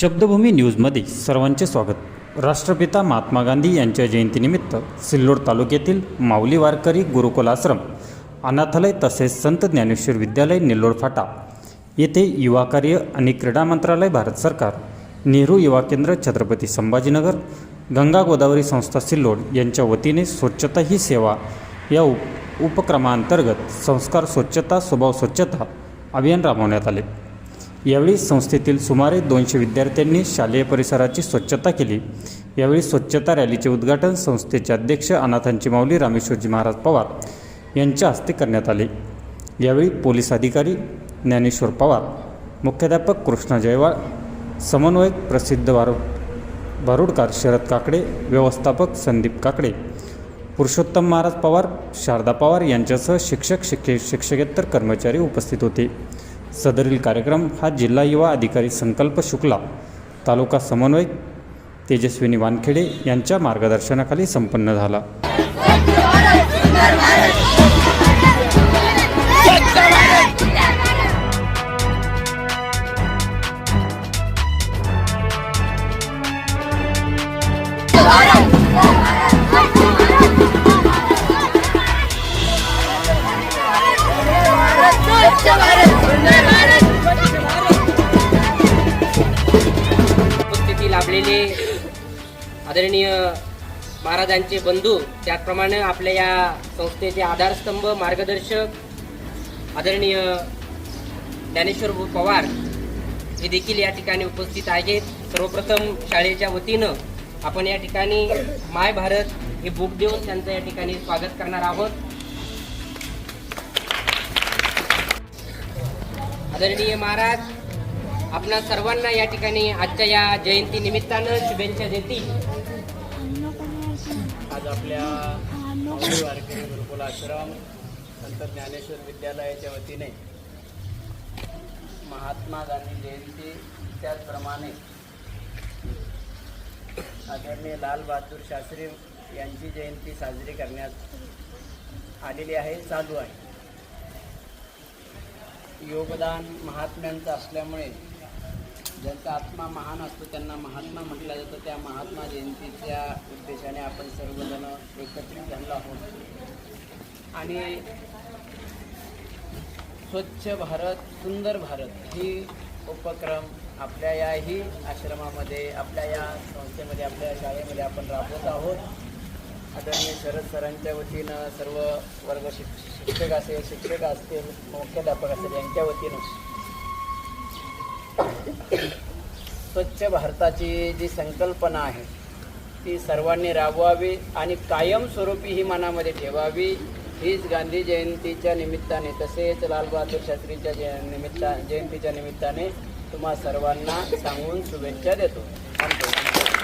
शब्दभूमी न्यूजमध्ये सर्वांचे स्वागत. राष्ट्रपिता महात्मा गांधी यांच्या जयंतीनिमित्त सिल्लोड तालुक्यातील माऊली वारकरी गुरुकुल आश्रम अनाथालय तसेच संत ज्ञानेश्वर विद्यालय निल्लोड फाटा येथे युवा कार्य आणि क्रीडा मंत्रालय भारत सरकार नेहरू युवा केंद्र छत्रपती संभाजीनगर गंगा गोदावरी संस्था सिल्लोड यांच्या वतीने स्वच्छता ही सेवा या उप उपक्रमांतर्गत संस्कार स्वच्छता स्वभाव स्वच्छता अभियान राबवण्यात आले. यावेळी संस्थेतील सुमारे दोनशे विद्यार्थ्यांनी शालेय परिसराची स्वच्छता केली. यावेळी स्वच्छता रॅलीचे उद्घाटन संस्थेचे अध्यक्ष अनाथांची माऊली रामेश्वरजी महाराज पवार यांच्या हस्ते करण्यात आले. यावेळी पोलीस अधिकारी ज्ञानेश्वर पवार मुख्याध्यापक कृष्णा जयवाळ समन्वयक प्रसिद्ध भारू भारुडकार शरद काकडे व्यवस्थापक संदीप काकडे पुरुषोत्तम महाराज पवार शारदा पवार यांच्यासह शिक्षक शिक्षे शिक्षकेतर कर्मचारी उपस्थित होते. सदरील कार्यक्रम हा जिल्हा युवा अधिकारी संकल्प शुक्ला तालुका समन्वयक तेजस्विनी वानखेडे यांच्या मार्गदर्शनाखाली संपन्न झाला. उपस्थिती लाभलेले आदरणीय महाराजांचे बंधू त्याचप्रमाणे आपल्या या संस्थेचे आधारस्तंभ मार्गदर्शक आदरणीय ज्ञानेश्वर पवार हे देखील या ठिकाणी उपस्थित आहेत. सर्वप्रथम शाळेच्या वतीनं आपण या ठिकाणी माय भारत हे बुक देऊन त्यांचं या ठिकाणी स्वागत करणार आहोत. आदरणीय महाराज आपणा सर्वांना या ठिकाणी आजच्या या जयंती निमित्तानं शुभेच्छा देतील आज आपल्या वारकरी गुरुकुल आश्रम संत ज्ञानेश्वर विद्यालयाच्या वतीने महात्मा गांधी जयंती त्याचप्रमाणे आदरणीय लाल बहादूर शास्त्री यांची जयंती साजरी करण्यात आलेली आहे चालू आहे. योगदान महात्म्यांचं असल्यामुळे ज्यांचा आत्मा महान असतो त्यांना महात्मा म्हटलं जातं. त्या महात्मा जयंतीच्या उद्देशाने आपण सर्वजण एकत्रित झालो आहोत. आणि स्वच्छ भारत सुंदर भारत ही उपक्रम आपल्या याही आश्रमामध्ये आपल्या या संस्थेमध्ये आपल्या शाळेमध्ये आपण राबवत आहोत. आदरणीय शरद सरांच्या वतीनं सर्व वर्ग शिक्षक असेल शिक्षक असतील मुख्याध्यापक असेल यांच्या वतीनं स्वच्छ भारताची जी संकल्पना आहे ती सर्वांनी राबवावी आणि कायमस्वरूपी ही मनामध्ये ठेवावी. हीच गांधी जयंतीच्या निमित्ताने तसेच लालबहादूर शास्त्रीच्या जय निमित्ता जयंतीच्या निमित्ताने तुम्हा सर्वांना सांगून शुभेच्छा देतो. थांबतो